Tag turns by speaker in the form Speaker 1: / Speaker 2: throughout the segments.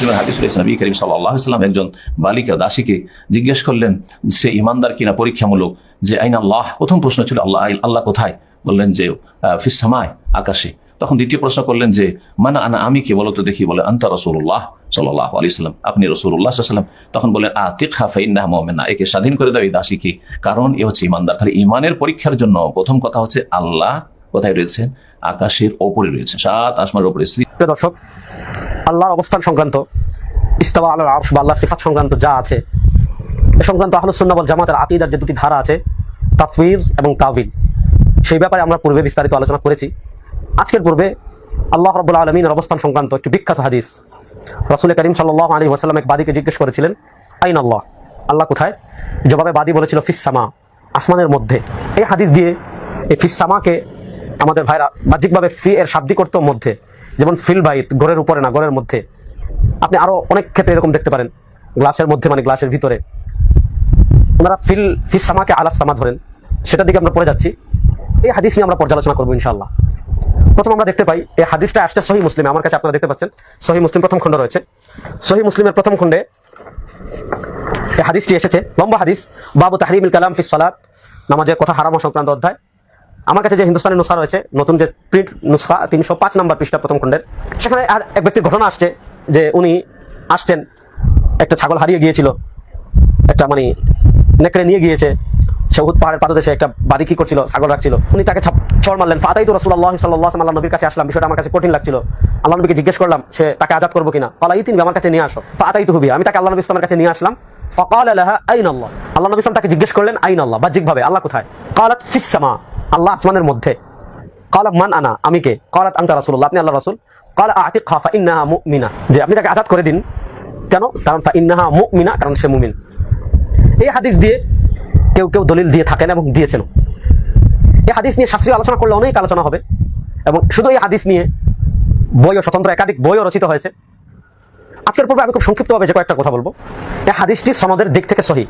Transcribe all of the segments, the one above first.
Speaker 1: মুসলিমের হাদিস রয়েছে নবী করিম সাল্লাহ ইসলাম একজন বালিকা দাসীকে জিজ্ঞেস করলেন, সে ইমানদার কিনা পরীক্ষামূলক? যে, আইন আল্লাহ। প্রথম প্রশ্ন ছিল, আল্লাহ আল্লাহ কোথায়? বললেন যে ফিসামায় আকাশে। তখন দ্বিতীয় প্রশ্ন করলেন যে, মানা আনা আমি কে বলো তো দেখি? বলে, আন্তা রসুল্লাহ সাল্লাহ আলি সাল্লাম আপনি রসুল্লাহ সাল্লাম তখন বলেন আ তিখা ফাইন্না মোমেনা। একে স্বাধীন করে দাও এই দাসীকে। কারণ এ হচ্ছে ইমানদার তাহলে ইমানের পরীক্ষার জন্য প্রথম কথা হচ্ছে, আল্লাহ কোথায় রয়েছে? আকাশের ওপরে রয়েছে। সাত আসমার ওপরে।
Speaker 2: দর্শক, আল্লাহর অবস্থান সংক্রান্ত ইস্তাবা আল্লাহ আরশ বা আল্লাহর সিফাত সংক্রান্ত যা আছে, এ সংক্রান্ত আহলুসুন্নাহ ওয়াল জামাতের আকিদার যে দুটি ধারা আছে তাফওয়িজ এবং তাওয়িল সেই ব্যাপারে আমরা পূর্বে বিস্তারিত আলোচনা করেছি। আজকের পূর্বে আল্লাহ রাব্বুল আলামিনের অবস্থান সংক্রান্ত একটি বিখ্যাত হাদিস, রাসূল করিম সাল্লাল্লাহু আলাইহি ওয়াসাল্লাম এক বাদীকে জিজ্ঞেস করেছিলেন, আইন আল্লাহ? আল্লাহ কোথায়? জবাবে বাদী বলেছিল ফিসামা আসমানের মধ্যে। এই হাদিস দিয়ে এই ফিসামাকে আমাদের ভাইরা বাহ্যিকভাবে ফি এর শাব্দিক অর্থ মধ্যে, যেমন ফিল বাইত ঘরের উপরে না ঘরের মধ্যে। আপনি আরও অনেক ক্ষেত্রে এরকম দেখতে পারেন, গ্লাসের মধ্যে মানে গ্লাসের ভিতরে। ওনারা ফিল ফিস সামাকে আলাস সামা ধরেন, সেটার দিকে আমরা পড়ে যাচ্ছি। এই হাদিস নিয়ে আমরা পর্যালোচনা করব ইনশাল্লাহ প্রথম আমরা দেখতে পাই, এই হাদিসটা আসছে সহি মুসলিমে, আমার কাছে আপনারা দেখতে পাচ্ছেন। সহি মুসলিম প্রথম খণ্ড রয়েছে। সহি মুসলিমের প্রথম খণ্ডে এই হাদিসটি এসেছে, লম্বা হাদিস, বাবু তাহরিমুল কালাম ফিস সালাত, নামাজের কথা হারামা সংক্রান্ত অধ্যায়। আমার কাছে যে হিন্দুস্তানি নুসখা রয়েছে, নতুন যে প্রিন্ট নুসখা, তিনশো পাঁচ নম্বর পৃষ্ঠা প্রথম খণ্ডের, সেখানে এক ব্যক্তির ঘটনা আসছে যে উনি আসছেন, একটা ছাগল হারিয়ে গিয়েছিল, একটা মানে নেকড়ে নিয়ে গিয়েছে সহুদ পাহাড়ের পাদদেশে একটা বাড়ি কি করছিল, ছাগল রাখছিল। উনি তাকে চড় মারলেন। ফাতাই তো রসুল্লাহ সাল্লাহ আল্লাহ নবীর কাছে আসলাম, বিষয়টা আমার কাছে কঠিন লাগছিল। আল্লাহ নবীকে জিজ্ঞেস করলাম, সে তাকে আজাদ করব কিনা? পালা ইতিন আমার কাছে নিয়ে আসো। ফাতাই তো হবি আমি তাকে আল্লাহ নবী ইসলামের কাছে নিয়ে আসলাম। ফকাল আল্লাহ আইন আল্লাহ আল্লাহ নবী ইসলাম তাকে জিজ্ঞেস করলেন আইন আল্লাহ বাহ্যিকভাবে, আল্লাহ কোথায়? কালাত ফিসামা আল্লাহ আসমানের মধ্যে। কালা মান আনা, আমি কে? কালাত আংতা রাসুল্লাহ আপনি আল্লাহ রাসুল? কালা আতিক ফা ইন্নাহা মুমিনা। যে আপনি তাকে আজাদ করে দিন। কেন? কারণ ফা ইন্নাহা মুমিনা, কারণ সে মুমিন। এই হাদিস দিয়ে কেউ কেউ দলিল দিয়ে থাকেন এবং দিয়েছেন এই হাদিস নিয়ে শাস্ত্রীয় আলোচনা করলে অনেক আলোচনা হবে। এবং শুধু এই হাদিস নিয়ে বইও, স্বতন্ত্র একাধিক বইও রচিত হয়েছে। আজকের পূর্বে আমি খুব সংক্ষিপ্তভাবে যে কয়েকটা কথা বলব। এই হাদিসটি সনদের দিক থেকে সহি।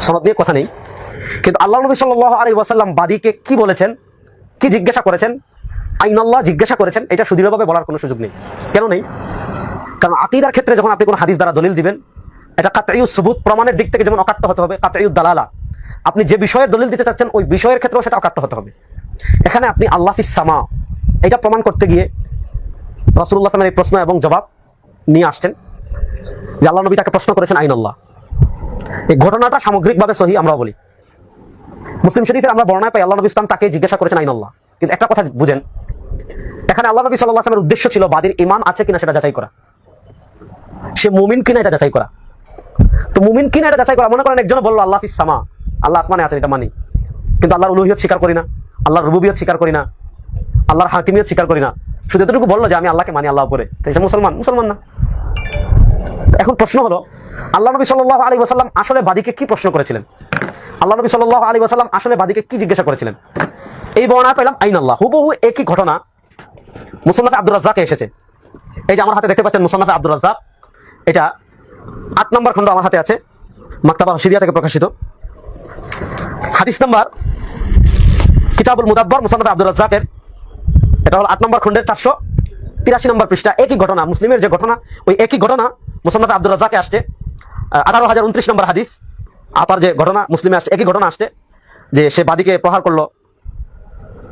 Speaker 2: সনদ নিয়ে কথা নেই। কিন্তু আল্লাহ নবী সাল্লাহ আলী ওয়াসাল্লাম বাদীকে কি বলেছেন? কি জিজ্ঞাসা করেছেন? আইনাল্লাহ জিজ্ঞাসা করেছেন। এটা সুদৃঢ়ভাবে বলার কোনো সুযোগ নেই। কেন নেই? কারণ আকিদার ক্ষেত্রে যখন আপনি কোনো হাদিস দ্বারা দলিল দিবেন, এটা কাতাইউ সুবুত প্রমাণের দিক থেকে যেমন অকাট্য হতে হবে কাতাইউ দালালা। আপনি যে বিষয়ের দলিল দিতে চাচ্ছেন, ওই বিষয়ের ক্ষেত্রেও সেটা অকাট্য হতে হবে। এখানে আপনি আল্লাহ সামা, এটা প্রমাণ করতে গিয়ে রসুল্লাহ সালামের এই প্রশ্ন এবং জবাব নিয়ে আসছেন যে আল্লাহ নবী তাকে প্রশ্ন করেছেন আইন আল্লাহ এই ঘটনাটা সামগ্রিকভাবে সহি আমরা বলি। মুসলিম শরীফের আমরা বর্ণায় পাই, আল্লাহ নবী ইসলাম তাকে জিজ্ঞাসা করেছেন আইন আল্লাহ কিন্তু একটা কথা বুঝেন। এখানে আল্লাহ নবী সাল্লাহ আসলামের উদ্দেশ্য ছিল বাদীর ইমান আছে কিনা সেটা যাচাই করা। সে মুমিন কিনা এটা যাচাই করা। তো মুমিন কিনা এটা যাচাই করা, মনে করেন একজন বলল, আল্লাহ সামা, আল্লাহ আসমানে আছেন, এটা মানি। কিন্তু আল্লাহর উলুহিয়ত স্বীকার করি না, আল্লাহর রুবুবিয়ত স্বীকার করি না, আল্লাহর হাকিমিয়ত স্বীকার করি না। শুধু এতটুকু বলল যে, আমি আল্লাহকে মানি আল্লাহ উপরে। তো সে মুসলমান মুসলমান না। এখন প্রশ্ন হলো, আল্লাহ নবী সাল্লাহ আলী আসলে বাদীকে কি প্রশ্ন করেছিলেন? আল্লাহ নবী সাল্লাহ আলী ওয়াসাল্লাম আসলে বাদীকে কি জিজ্ঞাসা করেছিলেন? এই বর্ণনা পেলাম আইন আল্লাহ হুবহু একই ঘটনা মুসলমান আব্দুল রাজ্জাকে এসেছে। এই যে আমার হাতে দেখতে পাচ্ছেন মুসলমান আব্দুল রাজ্জাক, এটা আট নম্বর খণ্ড আমার হাতে আছে, মাক্তাবা সিরিয়া থেকে প্রকাশিত। হাদিস নাম্বার কিতাবুল মুদাব্বর মুসান্নাদ আব্দুল রাজ্জাকের, এটা হল আট নম্বর খণ্ডের চারশো তিরাশি নম্বর পৃষ্ঠা, একই ঘটনা, মুসলিমের যে ঘটনা, ওই একই ঘটনা মুসান্নাদ আব্দুল রাজ্জাকে আসছে। আঠারো হাজার উনত্রিশ নম্বর হাদিস। আপার যে ঘটনা, মুসলিমে আসছে, একই ঘটনা আসছে, যে সে বাদীকে প্রহার করল,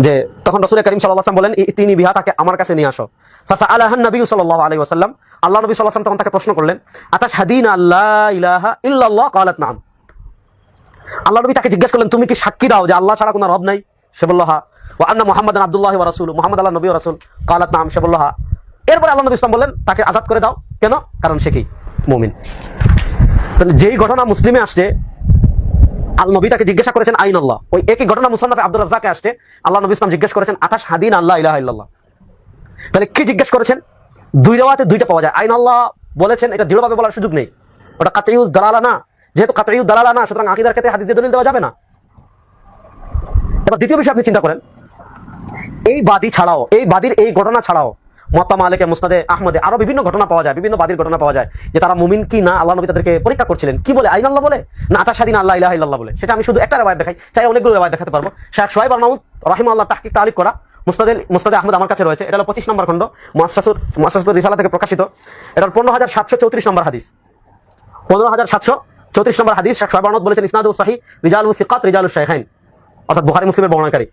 Speaker 2: যে তখন রসুল করিম সাল্লাম বলেন তিনি বিহা তাকে আমার কাছে নিয়ে আসো। ফাসা আলাহান নবী সাল্লাহ আলী ওসাল্লাম আল্লাহ নবী সাল্লাম তখন তাকে প্রশ্ন করলেন আতাস হাদিন আল্লাহ ইলাহা কালাত, নাম। আল্লাহ নবী তাকে জিজ্ঞেস করলেন, তুমি কি সাক্ষী দাও যে আল্লাহ ছাড়া কোনো রব নাই? সে বলল, হা। ও আন্না মোহাম্মদ আব্দুল্লাহ রাসুল মোহাম্মদ আল্লাহ, নবী রাসুল। কালাত, নাম। সে বলল, হা। এরপরে আল্লাহ নবী ইসলাম বললেন, তাকে আজাদ করে দাও। কেন? কারণ সে কি? মুমিন। তাহলে যেই ঘটনা মুসলিমে আসছে, আল নবী তাকে জিজ্ঞাসা করেছেন আইন আল্লাহ। ওই একই ঘটনা মুসান্নাফে আব্দুল রাজ্জাকে আসছে, আল্লাহ নবী ইসলাম জিজ্ঞেস করেছেন আঠাশ হাদিন আল্লাহ ইলাহ ইল্লাল্লাহ। তাহলে কি জিজ্ঞেস করেছেন? দুই রেওয়াতে দুইটা পাওয়া যায়। আইন আল্লাহ বলেছেন, এটা দৃঢ়ভাবে বলার সুযোগ নেই। ওটা কাতাইউজ দালালা না। যেহেতু কাতাইউজ দালালা না, সুতরাং আকিদার ক্ষেত্রে হাদিসে দলিল দেওয়া যাবে না। এবার দ্বিতীয় বিষয় আপনি চিন্তা করেন। এই বাদী ছাড়াও, এই বাদীর এই ঘটনা ছাড়াও মত্তা মালিকে মুস্তাদে আহমদে আরও বিভিন্ন ঘটনা পাওয়া যায়, বিভিন্ন বাদীর ঘটনা পাওয়া যায়, যে তারা মুমিন কি না, আল্লাহ নবী তাদেরকে পরীক্ষা করছিলেন। কি বলে? আইন আল্লাহ বলে? না আতা স্বাধীন আল্লাহ ইলাহ ইল্লাল্লাহ বলে। সেটা আমি শুধু একটা রেবায়ত দেখাই, চাই অনেকগুলো রেবায়ত দেখাতে পারব। শেখ সোহাইব আল মাহমুদ রহিম আল্লাহ তাহকিক তালিক করা মুস্তাদে মুস্তাদে আহমদ আমার কাছে রয়েছে। এটা হলো পঁচিশ নম্বর খণ্ড মাসাসুর রিসালা থেকে প্রকাশিত। এটা পনেরো হাজার সাতশো চৌত্রিশ নম্বর হাদিস। পনেরো হাজার সাতশো চৌত্রিশ নম্বর হাদিস, শেখ সর্বানদ বলেছেন, ইসনাদু সাহি রিজালু সিকাত রিজালু শাইখাইন। অর্থাৎ বুখারি মুসলিমের বর্ণনাকারী।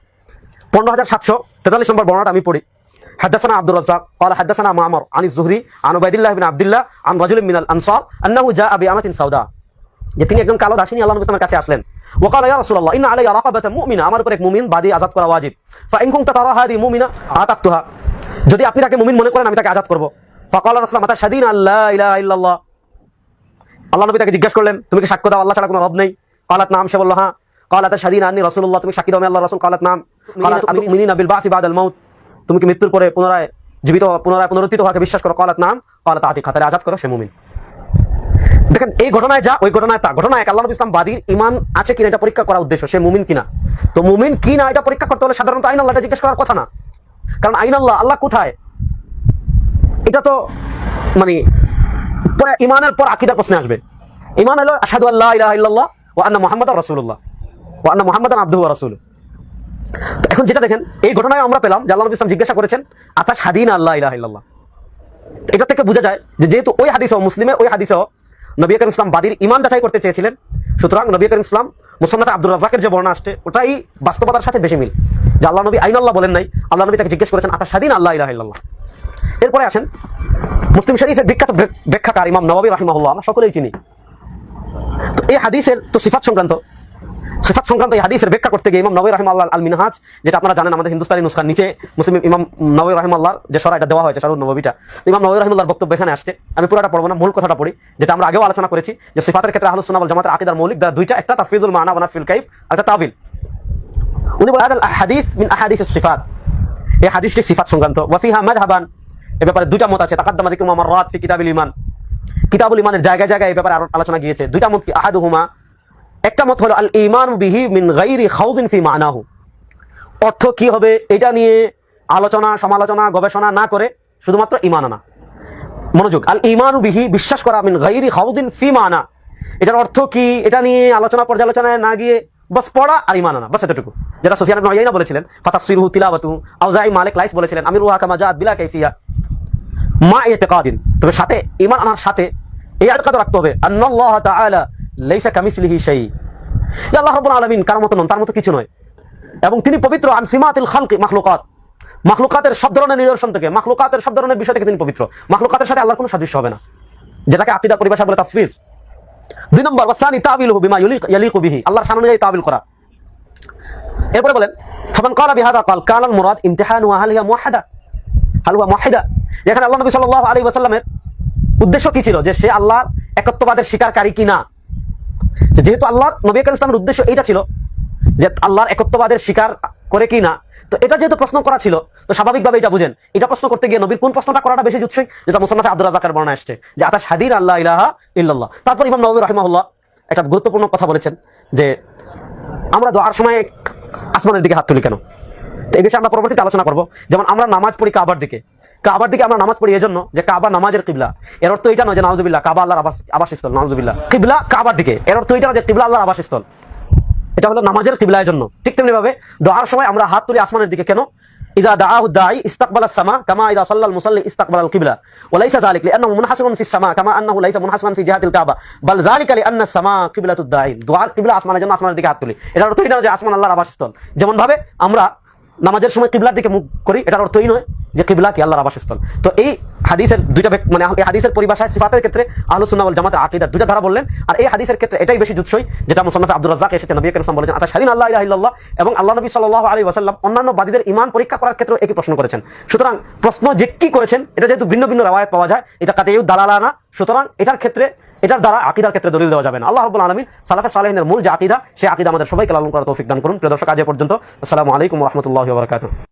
Speaker 2: পনেরো হাজার সাতশো তেতাল্লিশ নম্বর বর্ণনাটা আমি পড়ি। حدثنا عبد الرزاق قال حدثنا معمر عن الزهري عن عبيد الله بن عبد الله عن رجل من الانصار انه جاء بأمة سوداء যে তিনি একজন কালো দাসিনী আল্লাহ নবীর কাছে আসলেন وقال يا رسول الله ان علي رقبه مؤمنه আমার উপর এক মুমিন বাদী আজাদ করা ওয়াজিব فان كنت ترى هذه مؤمنه আতাকতুহা যদি আপনি তাকে মুমিন মনে করেন আমি তাকে আজাদ করব فقال رسول الله شهدين ان لا اله الا الله আল্লাহ নবী তাকে জিজ্ঞাসা করলেন তুমি কি সাক্ষ্য দাও আল্লাহ ছাড়া কোনো রব নেই কালাত নাম সে বলল হ্যাঁ কালাত শাদিন আন্নি রাসূলুল্লাহ তুমি সাক্ষী দাও আমি আল্লাহ রাসূল কালাত নাম কালাত আমি মিনিনা বিল বাসি বাদাল মাউত তুমি কি মৃত্যুর পরে পুনরায় জীবিত, পুনরায় পুনরুত্থিত হওয়াকে বিশ্বাস করো? কালাত নাম। কালাত আতি খাতারে আজাদ করো, সে মুমিন। দেখেন, এই ঘটনায় যা, ওই ঘটনায় তা। ঘটনা এক আল্লাহ ইসলাম বাদীর ইমান আছে কিনা এটা পরীক্ষা করা উদ্দেশ্য, সে মুমিন কিনা? তো মুমিন কি না এটা পরীক্ষা করতে হলে সাধারণত আইন আল্লাহটা জিজ্ঞেস করার কথা না। কারণ আইন আল্লাহ আল্লাহ কোথায়? এটা তো মানে পরে ইমানের পর আকিদার প্রশ্নে আসবে। ইমান হলো আসাদু আল্লাহ ইলাহা ও আন্না মোহাম্মদ রাসূলুল্লাহ। ও আন্না মোহাম্মদ রাসূলুহু। তো এখন যেটা দেখেন, এই ঘটনায় আমরা পেলাম যে আল্লাহ ইসলাম জিজ্ঞাসা করেছেন, আতাশ হাদিন আল্লাহ ইলাহা এটা থেকে বোঝা যায় যে যেহেতু ওই হাদিসেও মুসলিমের, ওই হাদিসেও নবী করিম ইসলাম বাদীর ইমান যাচাই করতে চেয়েছিলেন, সুতরাং নবী করিম ইসলাম মুসলমান আব্দুল রাজাকের যে বর্ণনা আসছে, ওটাই বাস্তবতার সাথে বেশি মিল। যে আল্লাহ নবী আইন আল্লাহ বলেন নাই, আল্লাহ নবী তাকে জিজ্ঞেস করেছেন আতা স্বাধীন আল্লাহ ইলাহ এরপরে আসেন, মুসলিম শরীফের বিখ্যাত ব্যাখ- ব্যাখ্যাকার ইমাম নবাবী রাহিমাহুল্লাহ, আমরা সকলেই চিনি। তো এই হাদিসের তো সিফাত সংক্রান্ত সিফাত সংক্রান্ত এই হাদিসের ব্যাখ্যা করতে গিয়ে ইমাম নবী রহিম আল্লাহ আল মিনহাজ যেটা আপনারা জানেন আমাদের হিন্দুস্তানি নুসখার নিচে, মুসলিম ইমাম নবী রহিম আল্লাহর যে সরা এটা দেওয়া হয়েছে সরুন নবীটা ইমাম নবী রহিমুল্লাহর বক্তব্য এখানে আসছে। আমি পুরোটা পড়ব না, মূল কথাটা পড়ি, যেটা আমরা আগেও আলোচনা করেছি, যে সিফাতের ক্ষেত্রে সুন্নাহ ওয়াল জামাতের আকীদার মৌলিক দ্বারা দুইটা, একটা তাফিজুল মানা ওয়া নাফিল কাইফ একটা তাবিল উনি বলে হাদাল হাদিস মিন আহাদিস সিফাত। এই হাদিসটি সিফাত সংক্রান্ত ওয়া ফিহা মাযহাবান। এ ব্যাপারে দুইটা মত আছে। তাকাদ্দামা যিকরু আমার রাত ফি কিতাবিল ইমান কিতাবুল ইমানের জায়গায় জায়গায় এই ব্যাপারে আলোচনা গিয়েছে। দুইটা মত কি? আহাদুহুমা একটা মত হলো, আল ইমান বিহি মিন গাইরি খাউদিন ফি মানাহু। অর্থ কি হবে? এটা নিয়ে আলোচনা, সমালোচনা, গবেষণা না করে শুধুমাত্র ইমান আনা। মনোযোগ। আল ইমান বিহি, বিশ্বাস করা, মিন গাইরি খাউদিন ফি মানা। এটার অর্থ কি? এটা নিয়ে আলোচনা, পর্যালোচনায় না গিয়ে বাস পড়া আর ইমান আনা। বাস এতটুকু। যেটা সুফিয়ান ইবনে বলেছিলেন, ফাতাফসিরহু তিলাওয়াতু আউজাই মালিক লাইস বলেছিলেন, আমির রুহা কামা জাআত বিলা কাইফিয়া মা ইতিকাদিন। তবে সাথে ইমান আনার সাথে এই আটকাত রাখতে হবে, আন্নাল্লাহ তাআলা লাইসা কামিসলিহি যে আল্লাহ রাব্বুল আলামিন, কার নন, তার কিছু নয়। এবং তিনি পবিত্র খালকি, মাখলুকাত। মাখলুকাতের সব ধরনের নিদর্শন থেকে, মাখলুকাতের সব ধরনের বিষয় থেকে তিনি পবিত্র। মাখলুকাতের সাথে আল্লাহর কোনো সাদৃশ্য হবে না। যেটাকে পরিভাষা বলে দুই নম্বর, ওয়াসানি বিমা ইয়ালিকু বিহি। আল্লাহর অনুযায়ী তাবিল করা। এরপরে বলেন, ফামান বিহাদা মুরাদ হাল হুয়া মুওয়াহিদা। যেখানে আল্লাহ নবী সাল্লাল্লাহু আলাইহি ওয়াসাল্লামের উদ্দেশ্য কি ছিল? যে সে আল্লাহর একত্ববাদের স্বীকারকারী কিনা যেহেতু আল্লাহ নবী করিম ইসলামের উদ্দেশ্য এইটা ছিল যে আল্লাহর একত্ববাদের স্বীকার করে কি না, তো এটা যেহেতু প্রশ্ন করা ছিল, তো স্বাভাবিকভাবে এটা বুঝেন। এটা প্রশ্ন করতে গিয়ে নবীর কোন প্রশ্নটা করাটা বেশি জুৎসই? যেটা মুসলমান আব্দুল রাজাকার বর্ণনা আসছে, যে আতা সাদির আল্লাহ ইলাহা ইল্লাল্লাহ। তারপর ইমাম নবী রহিমাহুল্লাহ একটা গুরুত্বপূর্ণ কথা বলেছেন যে আমরা দোয়ার সময় আসমানের দিকে হাত তুলি কেন? এই বিষয়ে আমরা পরবর্তীতে আলোচনা করব। যেমন আমরা নামাজ পড়ি কাবার দিকে। কাবার দিকে আমরা নামাজ পড়ি এজন্য যে কাবা নামাজের কিবলা। এর অর্থ এটা নয় যে নাউজুবিল্লাহ, কাবা আল্লাহর আবাস আবাসস্থল, নাউজুবিল্লাহ। কিবলা কাবার দিকে। এর অর্থ এটা নয় যে কিবলা আল্লাহর আবাসস্থল। এটা হলো নামাজের কিবলার জন্য ঠিক তেমনি ভাবে দোয়ার সময় আমরা হাত তুলি আসমানের দিকে কেন? ইজা দাআহু দাঈ সামা কামা ইজা সাল্লাল মুসাল্লি কিবলা। ওয়ালাইসা যালিক লিআন্নাহু মুনহাসিরুন ফিস সামা কামা আন্নাহু লাইসা ফি জিহাতিল কাবা। বাল যালিকা লিআন্না সামা কিবলাতুদ দাঈ দোয়ার কিবলা আসমানের জন্য আসমানের দিকে হাত তুলি। এটার অর্থ এটা যে আসমান আল্লাহর আবাসস্থল। যেমন ভাবে আমরা নামাজের সময় কিবলার দিকে মুখ করি এটার অর্থই নয়। যে কিবলা কি আল্লাহর আবাসস্থল। তো এই হাদিসের দুইটা মানে এই হাদিসের পরিভাষায় সিফাতের ক্ষেত্রে আহলুস সুন্নাহ ওয়াল জামাতের আকীদার দুইটা ধারা বললেন, আর এই হাদিসের ক্ষেত্রে এটাই বেশি জুৎসই, যেটা মুসন্নাফ আব্দুর রাজ্জাক এসেছে, নবী সাল্লাল্লাহু বলেছেন আতা স্বাধীন আল্লাহ ইল্লাল্লাহ এবং আল্লাহ নবী সাল্লাল্লাহু আলাইহি ওয়াসাল্লাম অন্যান্য বাদীদের ঈমান পরীক্ষা করার ক্ষেত্রে একই প্রশ্ন করেছেন। সুতরাং প্রশ্ন যে কি করেছেন, এটা যেহেতু ভিন্ন ভিন্ন রাওয়ায়াত পাওয়া যায়, এটা কাতেও দালালা না। সুতরাং এটার ক্ষেত্রে, এটার দ্বারা আকিদার ক্ষেত্রে দলিল দেওয়া যাবে না। আল্লাহ রাব্বুল আলামিন সালাফে সালেহিনের মূল যে আকিদা সে আকিদা আমাদের সবাইকে লালন করার তৌফিক দান করুন। প্রিয় দর্শক, আজ পর্যন্ত। আসসালামু আলাইকুম রাহমাতুল্লাহি ওয়া বারাকাতুহু।